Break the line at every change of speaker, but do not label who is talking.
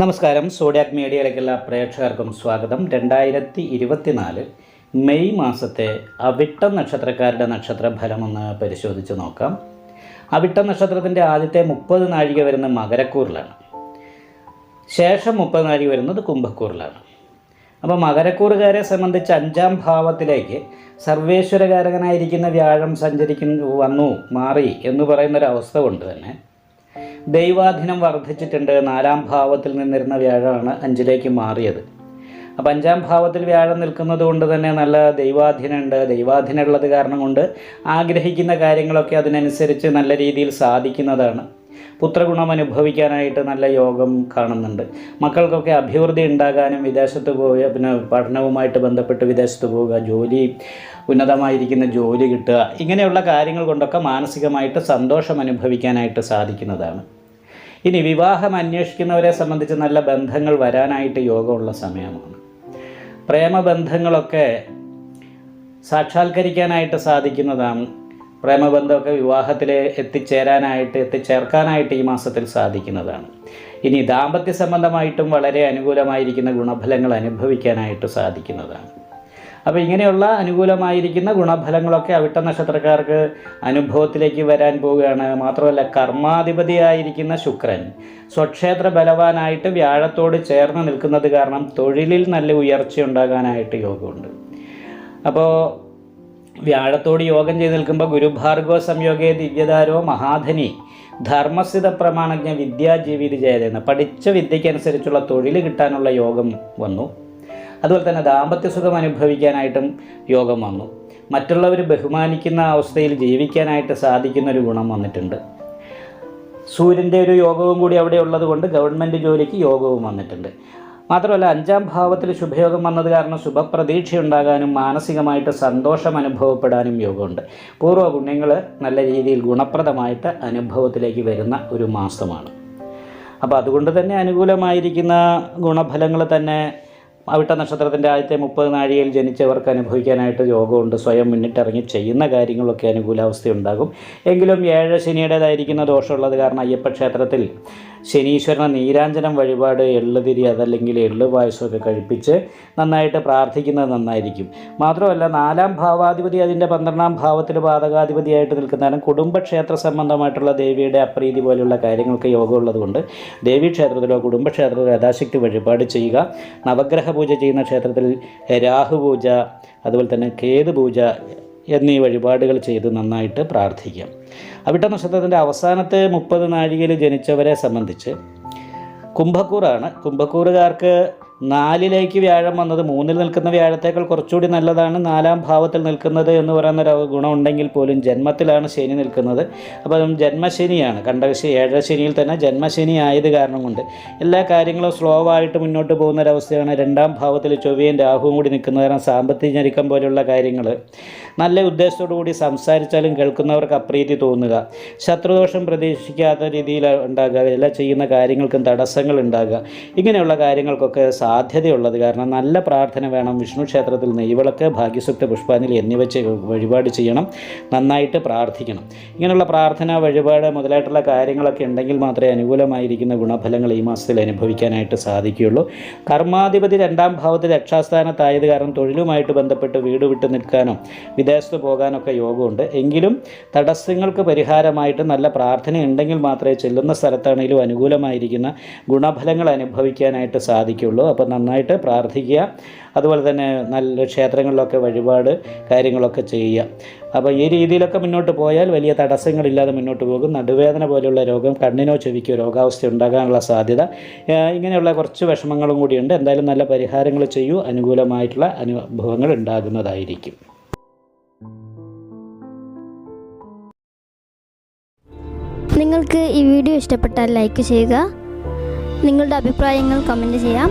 നമസ്കാരം. സോഡിയാക് മീഡിയയിലേക്ക് എല്ലാ പ്രേക്ഷകർക്കും സ്വാഗതം. രണ്ടായിരത്തി ഇരുപത്തിനാല് മെയ് മാസത്തെ അവിട്ട നക്ഷത്രക്കാരുടെ നക്ഷത്ര ഫലമൊന്ന് പരിശോധിച്ച് നോക്കാം. അവിട്ട നക്ഷത്രത്തിന്റെ ആദ്യത്തെ മുപ്പത് നാഴിക വരുന്ന മകരക്കൂറിലാണ്. ശേഷം മുപ്പത് നാഴിക വരുന്നത് കുംഭക്കൂറിലാണ്. അപ്പോൾ മകരക്കൂറുകാരെ സംബന്ധിച്ച് അഞ്ചാം ഭാവത്തിലേക്ക് സർവേശ്വരകാരകനായിരിക്കുന്ന വ്യാഴം സഞ്ചരിക്കുന്നു വന്നു മാറി എന്ന് പറയുന്നൊരവസ്ഥ കൊണ്ട് തന്നെ ദൈവാധീനം വർദ്ധിച്ചിട്ടുണ്ട്. നാലാം ഭാവത്തിൽ നിന്നിരുന്ന വ്യാഴമാണ് അഞ്ചിലേക്ക് മാറിയത്. അപ്പം അഞ്ചാം ഭാവത്തിൽ വ്യാഴം നിൽക്കുന്നത് കൊണ്ട് തന്നെ നല്ല ദൈവാധീനമുണ്ട്. ദൈവാധീനമുള്ളത് കാരണം കൊണ്ട് ആഗ്രഹിക്കുന്ന കാര്യങ്ങളൊക്കെ അതിനനുസരിച്ച് നല്ല രീതിയിൽ സാധിക്കുന്നതാണ്. പുത്രഗുണം അനുഭവിക്കാനായിട്ട് നല്ല യോഗം കാണുന്നുണ്ട്. മക്കൾക്കൊക്കെ അഭിവൃദ്ധി ഉണ്ടാകാനും വിദേശത്ത് പോയ പിന്നെ പഠനവുമായിട്ട് ബന്ധപ്പെട്ട് വിദേശത്ത് പോവുക ജോലി ഉന്നതമായിരിക്കുന്ന ജോലി കിട്ടുക ഇങ്ങനെയുള്ള കാര്യങ്ങൾ കൊണ്ടൊക്കെ മാനസികമായിട്ട് സന്തോഷം അനുഭവിക്കാനായിട്ട് സാധിക്കുന്നതാണ്. ഇനി വിവാഹം അന്വേഷിക്കുന്നവരെ സംബന്ധിച്ച് നല്ല ബന്ധങ്ങൾ വരാനായിട്ട് യോഗമുള്ള സമയമാണ്. പ്രേമബന്ധങ്ങളൊക്കെ സാക്ഷാത്കരിക്കാനായിട്ട് സാധിക്കുന്നതാണ്. പ്രേമബന്ധമൊക്കെ വിവാഹത്തിൽ എത്തിച്ചേരാനായിട്ട് എത്തിച്ചേർക്കാനായിട്ട് ഈ മാസത്തിൽ സാധിക്കുന്നതാണ്. ഇനി ദാമ്പത്യ സംബന്ധമായിട്ടും വളരെ അനുകൂലമായിരിക്കുന്ന ഗുണഫലങ്ങൾ അനുഭവിക്കാനായിട്ട് സാധിക്കുന്നതാണ്. അപ്പോൾ ഇങ്ങനെയുള്ള അനുകൂലമായിരിക്കുന്ന ഗുണഫലങ്ങളൊക്കെ അവിട്ട നക്ഷത്രക്കാർക്ക് അനുഭവത്തിലേക്ക് വരാൻ പോവുകയാണ്. മാത്രമല്ല കർമാധിപതിയായിരിക്കുന്ന ശുക്രൻ സ്വക്ഷേത്ര ബലവാനായിട്ട് വ്യാഴത്തോട് ചേർന്ന് നിൽക്കുന്നത് കാരണം തൊഴിലിൽ നല്ല ഉയർച്ച ഉണ്ടാകാനായിട്ട് യോഗമുണ്ട്. അപ്പോൾ വ്യാഴത്തോട് യോഗം ചെയ്ത് നിൽക്കുമ്പോൾ ഗുരുഭാർഗവ സംയോഗേ ദിവ്യതാരോ മഹാധനി. ധർമ്മസ്ഥിത പ്രമാണജ്ഞ വിദ്യാജീവിത ജയതെന്ന് പഠിച്ച വിദ്യയ്ക്കനുസരിച്ചുള്ള തൊഴിൽ കിട്ടാനുള്ള യോഗം വന്നു. അതുപോലെ തന്നെ ദാമ്പത്യസുഖം അനുഭവിക്കാനായിട്ടും യോഗം വന്നു. മറ്റുള്ളവർ ബഹുമാനിക്കുന്ന അവസ്ഥയിൽ ജീവിക്കാനായിട്ട് സാധിക്കുന്ന ഒരു ഗുണം വന്നിട്ടുണ്ട്. സൂര്യന്റെ ഒരു യോഗവും കൂടി അവിടെ ഉള്ളതുകൊണ്ട് ഗവൺമെന്റ് ജോലിക്ക് യോഗവും വന്നിട്ടുണ്ട്. മാത്രമല്ല അഞ്ചാം ഭാവത്തിൽ ശുഭയോഗം വന്നത് കാരണം ശുഭപ്രതീക്ഷയുണ്ടാകാനും മാനസികമായിട്ട് സന്തോഷം അനുഭവപ്പെടാനും യോഗമുണ്ട്. പൂർവ പുണ്യങ്ങൾ നല്ല രീതിയിൽ ഗുണപ്രദമായിട്ട് അനുഭവത്തിലേക്ക് വരുന്ന ഒരു മാസമാണ്. അപ്പോൾ അതുകൊണ്ട് തന്നെ അനുകൂലമായിരിക്കുന്ന ഗുണഫലങ്ങൾ തന്നെ അവിട്ട നക്ഷത്രത്തിന്റെ ആദ്യത്തെ മുപ്പത് നാഴികയിൽ ജനിച്ചവർക്ക് അനുഭവിക്കാനായിട്ട് യോഗമുണ്ട്. സ്വയം മുന്നിട്ടിറങ്ങി ചെയ്യുന്ന കാര്യങ്ങളൊക്കെ അനുകൂലാവസ്ഥയുണ്ടാകും. എങ്കിലും ഏഴ് ശനിയുടേതായിരിക്കുന്ന ദോഷമുള്ളത് കാരണം അയ്യപ്പ ക്ഷേത്രത്തിൽ ശനീശ്വരന് നീരാഞ്ജനം വഴിപാട് എള്ളുതിരി അതല്ലെങ്കിൽ എള്ള് പായസമൊക്കെ കഴിപ്പിച്ച് നന്നായിട്ട് പ്രാർത്ഥിക്കുന്നത് നന്നായിരിക്കും. മാത്രമല്ല നാലാം ഭാവാധിപതി അതിന്റെ പന്ത്രണ്ടാം ഭാവത്തിൽ പാതകാധിപതിയായിട്ട് നിൽക്കുന്നതാണ്. കുടുംബക്ഷേത്ര സംബന്ധമായിട്ടുള്ള ദേവിയുടെ അപ്രീതി പോലെയുള്ള കാര്യങ്ങൾക്ക് യോഗമുള്ളതുകൊണ്ട് ദേവീക്ഷേത്രത്തിലോ കുടുംബക്ഷേത്രത്തിലോ യഥാശക്തി വഴിപാട് ചെയ്യുക. നവഗ്രഹ പൂജ ചെയ്യുന്ന ക്ഷേത്രത്തിൽ രാഹുപൂജ അതുപോലെ തന്നെ കേതു പൂജ എന്നീ വഴിപാടുകൾ ചെയ്ത് നന്നായിട്ട് പ്രാർത്ഥിക്കാം. അവിട്ട നക്ഷത്രത്തിന്റെ അവസാനത്തെ മുപ്പത് നാഴികയിൽ ജനിച്ചവരെ സംബന്ധിച്ച് കുംഭക്കൂറാണ്. കുംഭക്കൂറുകാർക്ക് നാലിലേക്ക് വ്യാഴം വന്നത് മൂന്നിൽ നിൽക്കുന്ന വ്യാഴത്തേക്കാൾ കുറച്ചുകൂടി നല്ലതാണ് നാലാം ഭാവത്തിൽ നിൽക്കുന്നത് എന്ന് പറയുന്ന ഒരു ഗുണം ഉണ്ടെങ്കിൽ പോലും ജന്മത്തിലാണ് ശനി നിൽക്കുന്നത്. അപ്പം ജന്മശനിയാണ്. കണ്ടകശി ഏഴര ശനിയിൽ തന്നെ ജന്മശനി ആയത് കാരണം കൊണ്ട് എല്ലാ കാര്യങ്ങളും സ്ലോ ആയിട്ട് മുന്നോട്ട് പോകുന്ന ഒരവസ്ഥയാണ് രണ്ടാം ഭാവത്തിൽ ചൊവ്വയും രാഹുവും കൂടി നിൽക്കുന്നത് കാരണം സാമ്പത്തിക ഞെരുക്കം പോലെയുള്ള കാര്യങ്ങൾ. നല്ല ഉദ്ദേശത്തോടു കൂടി സംസാരിച്ചാലും കേൾക്കുന്നവർക്ക് അപ്രീതി തോന്നുക. ശത്രുദോഷം പ്രതീക്ഷിക്കാത്ത രീതിയിൽ ഉണ്ടാകുക. എല്ലാ ചെയ്യുന്ന കാര്യങ്ങൾക്കും തടസ്സങ്ങൾ ഉണ്ടാകുക. ഇങ്ങനെയുള്ള കാര്യങ്ങൾക്കൊക്കെ സാധ്യതയുള്ളത്. കാരണം നല്ല പ്രാർത്ഥന വേണം വിഷ്ണു ക്ഷേത്രത്തിൽ നെയ്വിളക്ക് ഭാഗ്യസുക്ത പുഷ്പാഞ്ജലി എന്നിവ വഴിപാട് ചെയ്യണം നന്നായിട്ട് പ്രാർത്ഥിക്കണം. ഇങ്ങനെയുള്ള പ്രാർത്ഥന വഴിപാട് മുതലായിട്ടുള്ള കാര്യങ്ങളൊക്കെ ഉണ്ടെങ്കിൽ മാത്രമേ അനുകൂലമായിരിക്കുന്ന ഗുണഫലങ്ങൾ ഈ മാസത്തിൽ അനുഭവിക്കാനായിട്ട് സാധിക്കുകയുള്ളൂ. കർമാധിപതി രണ്ടാം ഭാവത്തിൽ രക്ഷാസ്ഥാനത്തായത് കാരണം തൊഴിലുമായിട്ട് ബന്ധപ്പെട്ട് വീട് വിട്ടു നിൽക്കാനോ വിദേശത്ത് പോകാനൊക്കെ യോഗമുണ്ട്. എങ്കിലും തടസ്സങ്ങൾക്ക് പരിഹാരമായിട്ട് നല്ല പ്രാർത്ഥന ഉണ്ടെങ്കിൽ മാത്രമേ ചെല്ലുന്ന സ്ഥലത്താണെങ്കിലും അനുകൂലമായിരിക്കുന്ന ഗുണഫലങ്ങൾ അനുഭവിക്കാനായിട്ട് സാധിക്കുള്ളൂ അപ്പോൾ നന്നായിട്ട് പ്രാർത്ഥിക്കുക. അതുപോലെ തന്നെ നല്ല ക്ഷേത്രങ്ങളിലൊക്കെ വഴിപാട് കാര്യങ്ങളൊക്കെ ചെയ്യുക. അപ്പോൾ ഈ രീതിയിലൊക്കെ മുന്നോട്ട് പോയാൽ വലിയ തടസ്സങ്ങളില്ലാതെ മുന്നോട്ട് പോകും. നടുവേദന പോലെയുള്ള രോഗം കണ്ണിനോ ചെവിക്കോ രോഗാവസ്ഥ ഉണ്ടാകാനുള്ള സാധ്യത. ഇങ്ങനെയുള്ള കുറച്ച് വിഷമങ്ങളും കൂടിയുണ്ട് എന്തായാലും നല്ല പരിഹാരങ്ങൾ ചെയ്യൂ. അനുകൂലമായിട്ടുള്ള അനുഭവങ്ങൾ ഉണ്ടാകുന്നതായിരിക്കും.
നിങ്ങൾക്ക് ഈ വീഡിയോ ഇഷ്ടപ്പെട്ടാൽ ലൈക്ക് ചെയ്യുക. നിങ്ങളുടെ അഭിപ്രായങ്ങൾ കമന്റ് ചെയ്യാം.